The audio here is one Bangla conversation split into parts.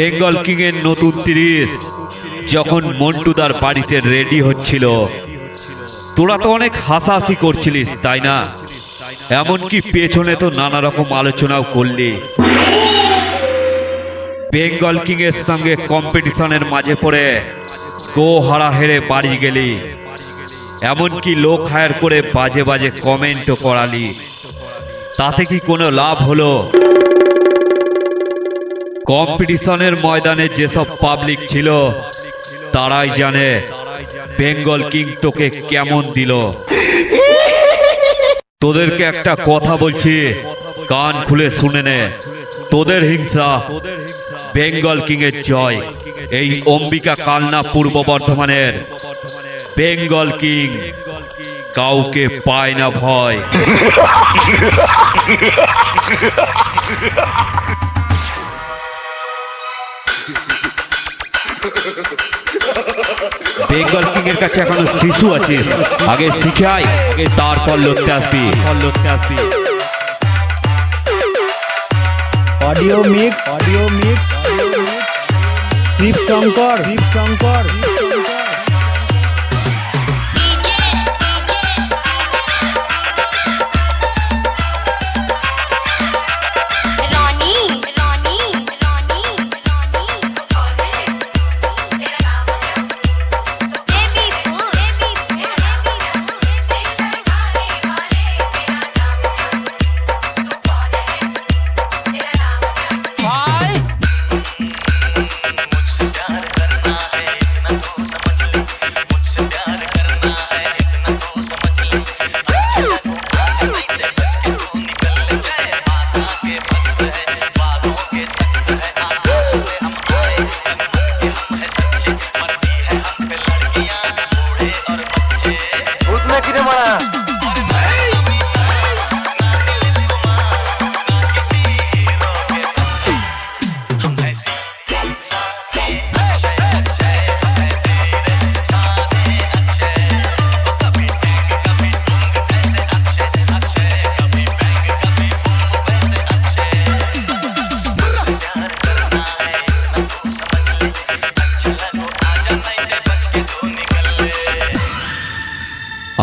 বেঙ্গল কিং এর নতুন তিরিশ, যখন মন্টুদার বাড়িতে রেডি হচ্ছিল। তোরা তো অনেক হাসাহাসি করছিলিস, তাই না? এমনকি পেছনে তো নানা রকম আলোচনাও করলি। বেঙ্গল কিং এর সঙ্গে কম্পিটিশনের মাঝে পড়ে গো হারা হেরে বাড়ি গেলি। এমনকি লোক হায়ার করে বাজে বাজে কমেন্টও করালি। তাতে কি কোনো লাভ হলো? কম্পিটিশনের ময়দানে যেসব পাবলিক ছিল, তারাই জানে বেঙ্গল কিং তোকে কেমন দিল। তোদেরকে একটা কথা বলছি, কান খুলে শুনে নে। তোদের হিংসা, বেঙ্গল কিং এর জয়। এই অম্বিকা কালনা পূর্ব বর্ধমানের বেঙ্গল কিং কাউকে পায় না ভয়। বেঙ্গল কিং এর কাছে এখনও শিশু আছিস। আগে শিখাই আগে তারপর লড়তে আসবি। লড়তে আসবি। Audio mix audio mix Shiv Shankar Shiv Shankar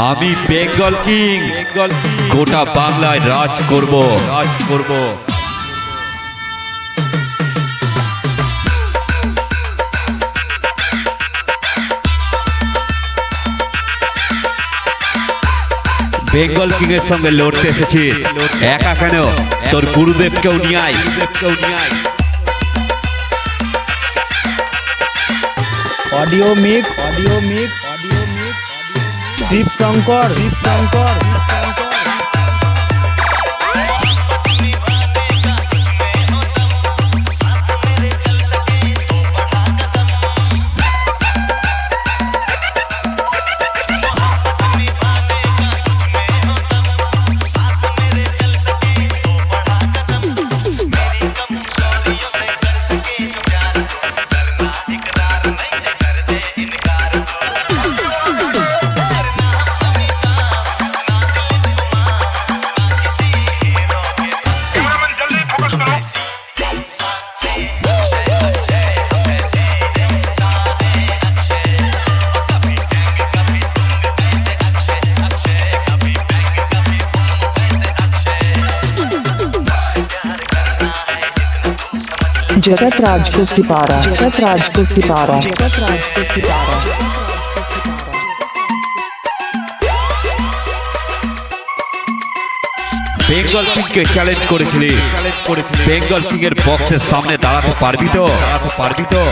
আমি বেঙ্গল কিং বেঙ্গল গোটা বাংলায় রাজ করব। রাজ করব। বেঙ্গল কিং এর সঙ্গে লড়তে এসেছিস একা কেন? তোর গুরুদেবকেও নিয়ে আয়। Audio mix audio mix Shiv Shankar Shiv Shankar जगत राजपूत तिपारा जगत राजपूत तिपारा जगत राजपूत तिपारा বেঙ্গল কিংকে চ্যালেঞ্জ করেছিলি চ্যালেঞ্জ করেছিলি বেঙ্গল কিং এর বক্সের সামনে দাঁড়াতে পারবি তো দাঁড়াতে পারবি তো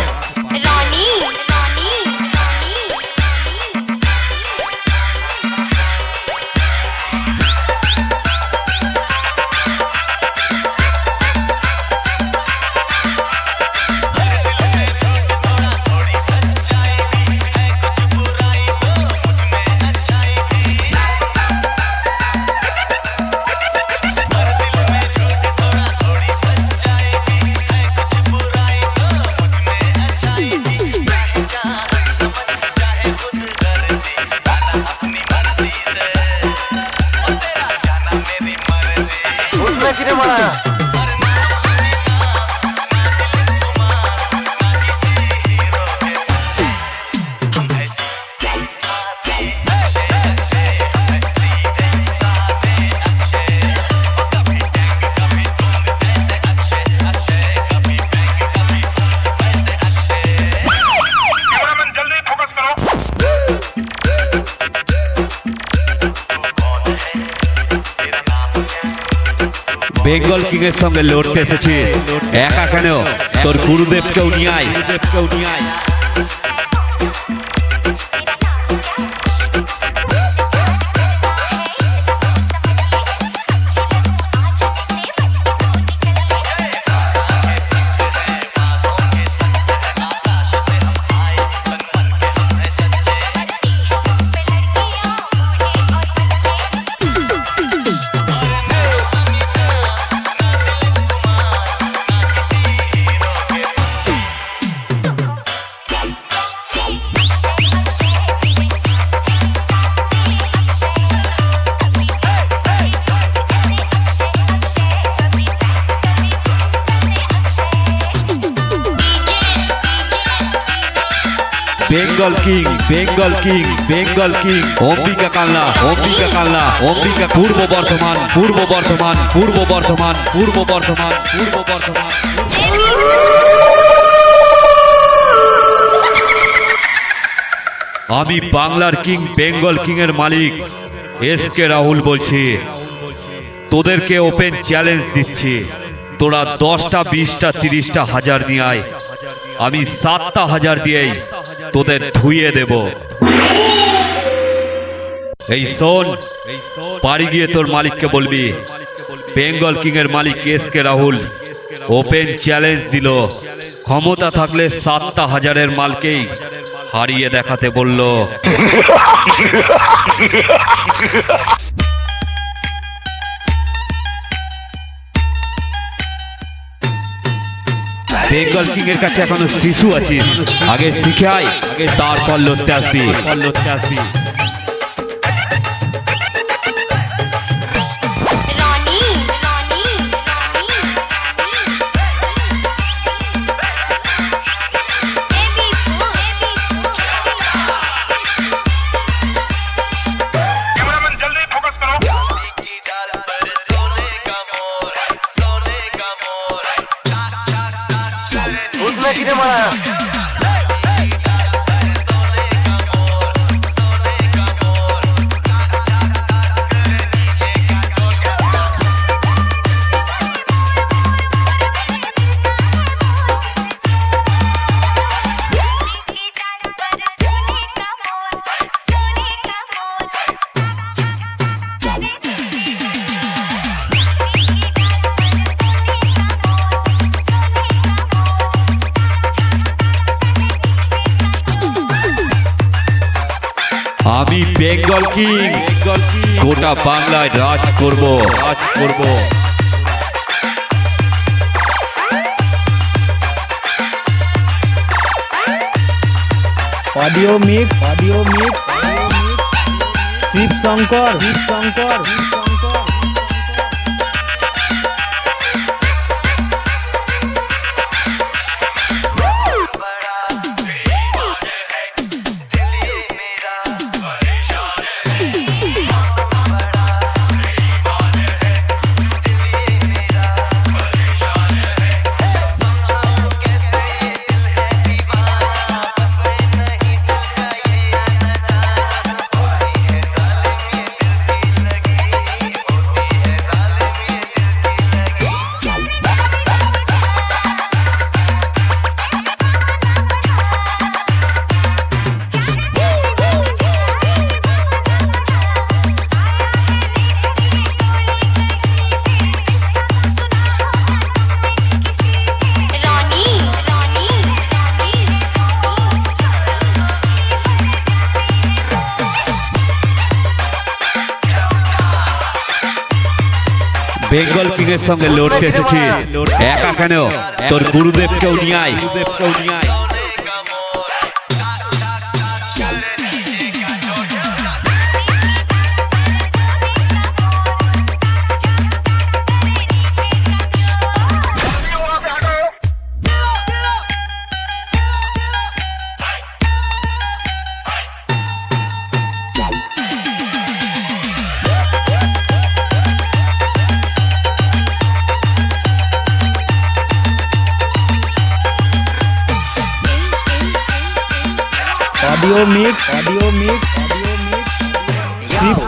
বেঙ্গল কিং এর সঙ্গে লড়তে এসেছিস। একা কেন? তোর গুরুদেবকেও নিয়ে আয় গুরুদেবকেও নিয়ে আয়। Bengal king Bengal king Bengal king Ambika Kalna Ambika Kalna Ambika Purba Bardhaman Purba Bardhaman পূর্ব বর্ধমান পূর্ব বর্ধমান পূর্ব বর্ধমান আমি বাংলার কিং বেঙ্গল কিং এর মালিক, এস কে রাহুল বলছি। তোদেরকে ওপেন চ্যালেঞ্জ দিচ্ছি। তোরা দশটা, বিশটা, তিরিশটা হাজার নিয়ে আয়। আমি সাতটা হাজার দিয়েই তোদের ধুইয়ে দেব। এই শোন, বাড়ি গিয়ে তোর মালিককে বলবি, বেঙ্গল কিং এর মালিক S K Rahul, open challenge দিল। ক্ষমতা থাকলে সাতটা হাজারের মালকেই হারিয়ে দেখাতে বলল। বেঙ্গল কিং এর কাছে এখনও শিশু আছিস। আগে শিখে আয় তারপর লড়তে আসবি লড়তে আসবি রাজ করব। Audio mix audio mix Shiv Shankar Shiv Shankar Bengal king এর সঙ্গে লড়তে এসেছিস। একা কেন? তোর গুরুদেবকেও নিয়ে আয় গুরুদেবকেও নিয়ে আয়।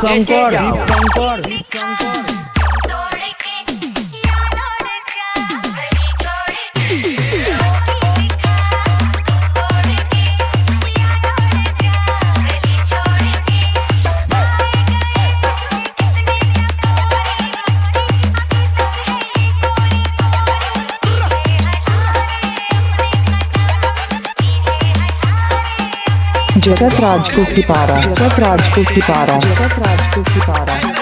Shiv Shankar Dica prático que para. Dica prático que para. Dica que para.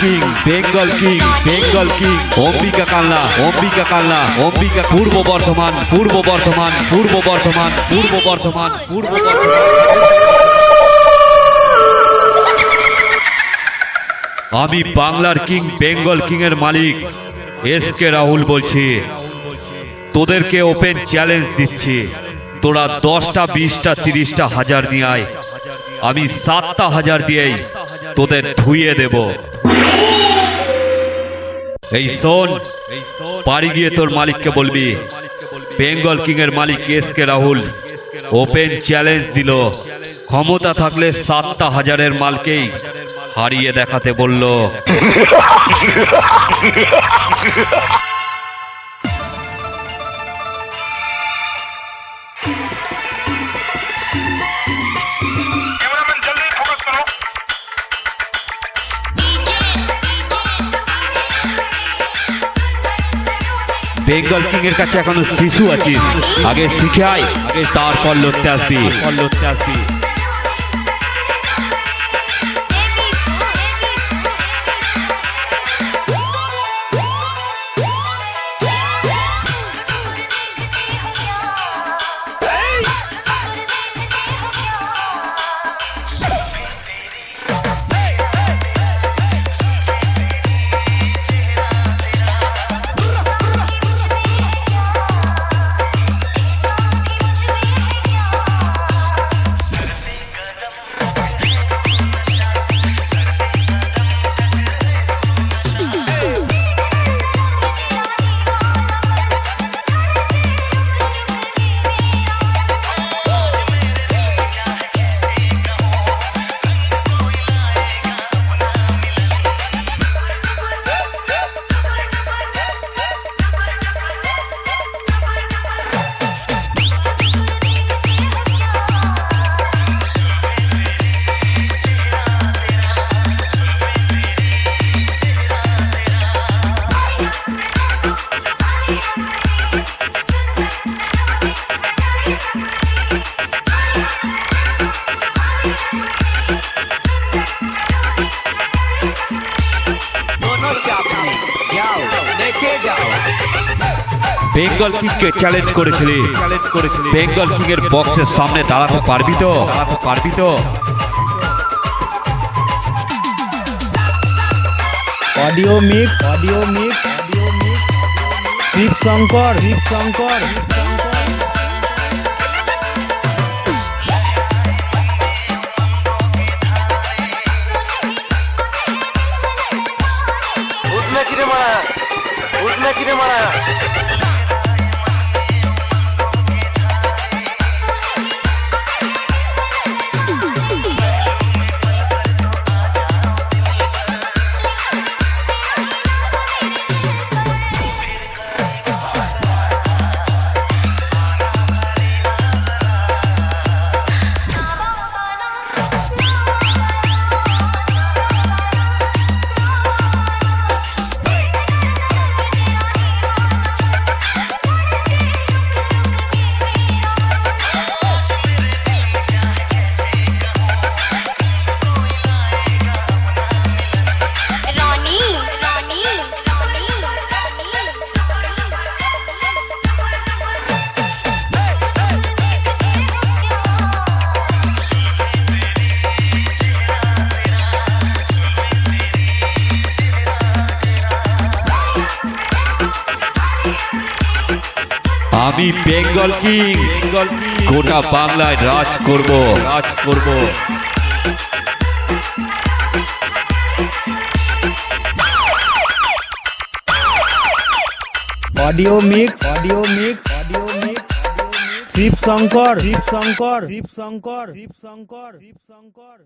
King Bengal king Bengal king Ambika Kalna Ambika Kalna Ambika Purba Bardhaman Purba Bardhaman পূর্ব বর্ধমান পূর্ব বর্ধমান পূর্ব আমি বাংলার কিং বেঙ্গল কিং এর মালিক এস কে রাহুল বলছি। তোদেরকে ওপেন চ্যালেঞ্জ দিচ্ছি। তোরা দশটা, বিশটা, তিরিশটা হাজার নিয়ে আয়। আমি সাতটা হাজার দিয়েই তোদের ধুইয়ে দেব। এই শোন পারি গিয়ে তোর মালিককে বলবি বেঙ্গল কিং এর মালিক কেস কে রাহুল ওপেন চ্যালেঞ্জ দিল। ক্ষমতা থাকলে সাতটা হাজারের মালকেই হারিয়ে দেখাতে বলল। বেঙ্গল কিং এর কাছে এখনও শিশু আছিস। আগে শিখে আয়, আগে তারপর লড়তে আসবি লড়তে আসবি। বেঙ্গল কিংকে চ্যালেঞ্জ করেছিলি বেঙ্গল কিং এর বক্সের সামনে দাঁড়াতে পারবি তো পারবি তো audio mix audio mix audio mix Shiv Shankar Shiv Shankar আমি বেঙ্গল কিং। বেঙ্গল কিং গোটা বাংলায় রাজ করব। রাজ করব। Audio mix audio mix audio mix Shiv Shankar Shiv Shankar Shiv Shankar Shiv Shankar Shiv Shankar